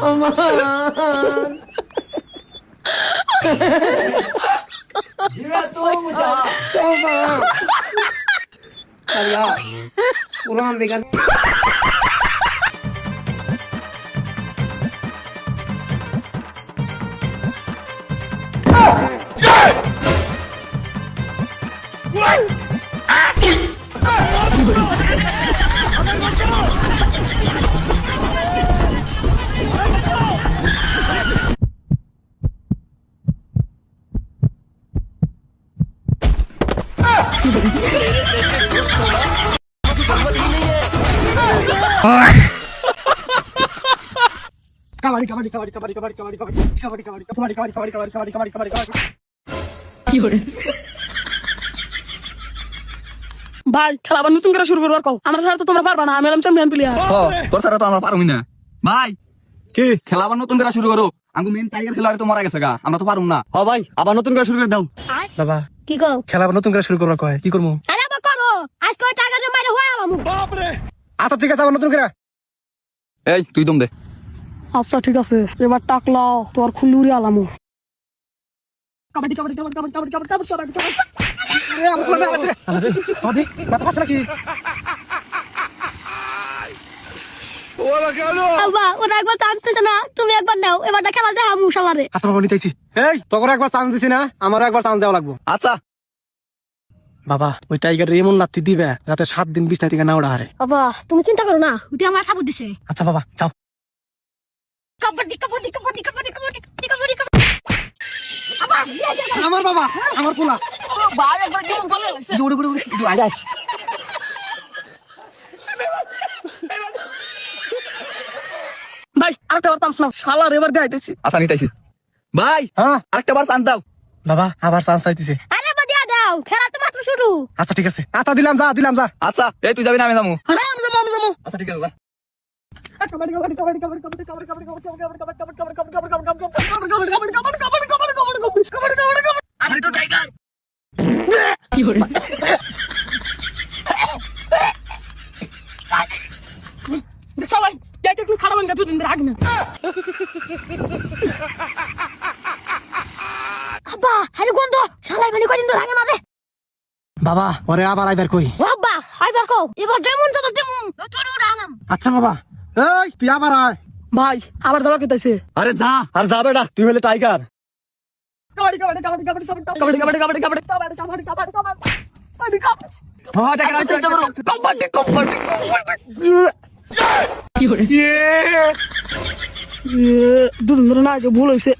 어머. 지라 또 보자. 또 봐. 달라. 우랑 내가. 아! 아! কাবাডি কাবাডি কাবাডি কাবাডি কাবাডি কাবাডি কাবাডি কাবাডি কাবাডি কাবাডি কাবাডি কাবাডি কাবাডি কাবাডি কাবাডি কাবাডি ভাই খেলা আবার নতুন করে শুরু করবার কও। আমরা ছাড়া তো তোমরা পারবা না আমি এলাম চ্যাম্পিয়ন প্লেয়ার ও তোর তো আমরা পারুম না। ভাই কি? খেলা আবার নতুন করে শুরু করো। আঙ্গু মেন টাইগার খেলোয়াড় তো মারা গেছে গা আমরা তো পারুম না। হ ভাই আবার নতুন করে শুরু করে দাও। বাবা কি কও? খেলা আবার নতুন করে শুরু করবার কয় কি করব আজকে ওই টাকাটা মাইরে হয়ে আলাম। আচ্ছা ঠিক আছে আবার নতুন করে। এই তুই দম দে। আচ্ছা ঠিক আছে এবার টাকলাও তোর খুলুরি আলামু। কাবাডি কাবাডি কাবাডি কাবাডি কাবাডি কাবাডি কাবাডি কাবাডি এ, আমার কোলে আছে। আরে মাথা পাস নাকি? বাবা ওরা একবার চান্স দিছে না তুমি একবার নাও এবারটা খেলা আচ্ছা বাবা নিতেছি এই তোকে একবার চান্স দিছি না আমারও একবার চান্স দেওয়া লাগবো। আচ্ছা বাবা ওই টাইগার এমন লাত্তি দিবে যাতে সাত দিন বিছনা থেকে না ওড়া হারে। বাবা তুমি চিন্তা করো না ওটি আমার ঠাকুর দিছে। আচ্ছা বাবা চাও কাবাডি কাবাডি কাবাডি কাবাডি কাবাডি কাবাডি কাবাডি আবার আমার বাবা আমার পোলা। ভাই আয় আয়। আরেকটা বার চান্স নাও। শালার এবার গাইতেছি আচ্ছা নিতেছি ভাই হ্যাঁ। আরেকটা বার চান দাও। বাবা আবার চান্স চাইতেছে আরে বাদিয়া দাও খেলা শুরু আচ্ছা ঠিক আছে আচ্ছা দিলাম যা দিলাম যা আচ্ছা এই তুই যাবি না আমি যাব আরে আমি যাব আমি যাব আচ্ছা ঠিক আছে যা কি হলো সবাই যাইতে তুই খারাপ হয়ে গেছে দুদিন রাগ না আব্বা আরে গন্ধ শালাই মানে কদিন ধরে আগে মাঝে বাবা ওরে আবার আইবার কই ও আব্বা আইবার কও এবার যেমন তেমন তোর ওরা আলাম আচ্ছা বাবা এই তুই আবার আয় ভাই আবার দাবার কেতাইছে আরে যা আর যা বেটা তুই হলে টাইগার কাবাডি কাবাডি কাবাডি কাবাডি কাবাডি কাবাডি কাবাডি কাবাডি কাবাডি কাবাডি কাবাডি কাবাডি কাবাডি হ্যাঁ আচ্ছা ভুল হয়েছে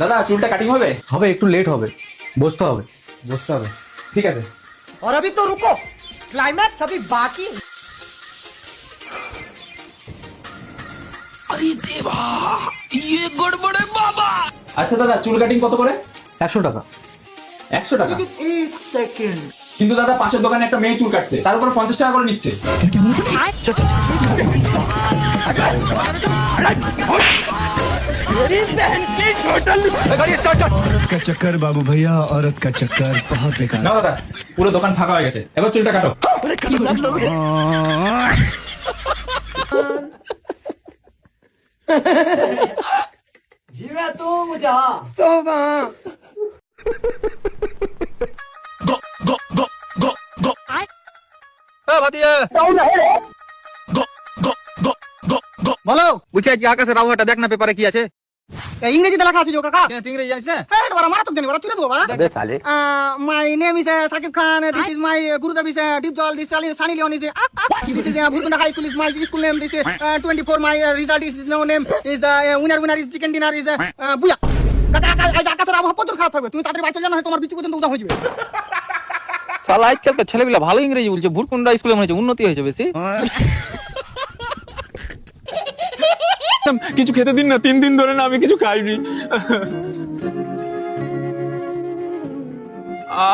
দাদা চুলটা কাটিং হবে হবে একটু লেট হবে বসতে হবে বসতে হবে ঠিক আছে और अभी तो रुको क्लाइमैक्स अभी बाकी है। আচ্ছা দাদা চুল কাটিং কত করে একশো টাকা একশো টাকা কিন্তু দাদা পাশের দোকানে একটা মেয়ে চুল কাটছে তার উপর পঞ্চাশ টাকা করে নিচ্ছে গাড়ি স্টার্ট औरत का चक्कर बाबू भैया औरत का चक्कर बहुत বেকার না দাদা পুরো দোকান ফাঁকা হয়ে গেছে এবার চুলটা কাটো जीवा तू मुझा তোবা গো গো গো গো গো ভাতিয়া বলছি আজকে আকাশের আবহাওয়াটা দেখ না পেপারে কি আছে? ইংরেজিতে লেখা আছে যে কাকা ইংরেজি জানিস না? হ্যাঁ এটা মারাত্মক জানি ওরা তুলে দেবো my name is Sakib Khan this is my Gurudev is deep jal this Sunny Leone is this is Bhurkunda high school is my school name this 24 my result is no name is the winner winner is chicken dinner is bua kaka আজ আকাশের আবহাওয়া প্রচুর খারাপ থাকবে তুমি তাড়াতাড়ি বাচ্চা জানো তোমার বিচি পর্যন্ত উদাম হয়ে যাবে। সালা আজকালকার ছেলেগুলা ভালো ইংরেজি বলছে ভুরকুন্ডা স্কুলে মনে হচ্ছে উন্নতি হয়েছে বেশি। কিছু খেতে দিন না, তিন দিন ধরে না আমি কিছু খাইনি।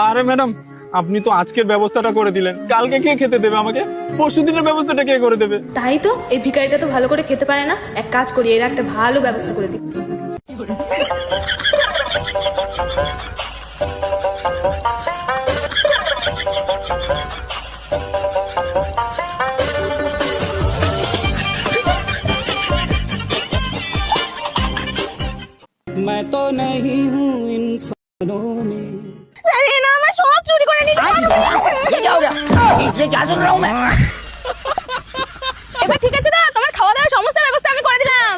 আরে ম্যাডাম, আপনি তো আজকের ব্যবস্থাটা করে দিলেন। কালকে কে খেতে দেবে আমাকে? পরশু দিনের ব্যবস্থাটা কে করে দেবে? তাই তো, এই ভিকারিটা তো ভালো করে খেতে পারে না। এক কাজ করি, এর একটা ভালো ব্যবস্থা করে দিই। জানি না আমার সব চুরি করে নিতে এবার ঠিক আছে তো তোমার খাওয়া দাওয়ার সমস্ত ব্যবস্থা আমি করে দিলাম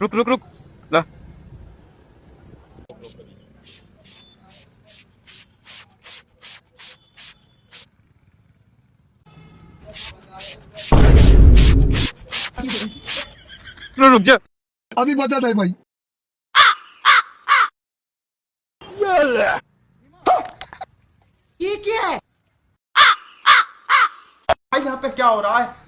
रुक रुक रुक। ला। रुक जा। अभी बता दे भाई। ये क्या है? भाई यहाँ पे क्या हो रहा है?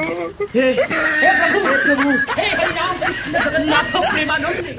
হে হে প্রভু হে প্রভু হে হরি রাম কৃষ্ণ জগন্নাথ প্রেমানন্দে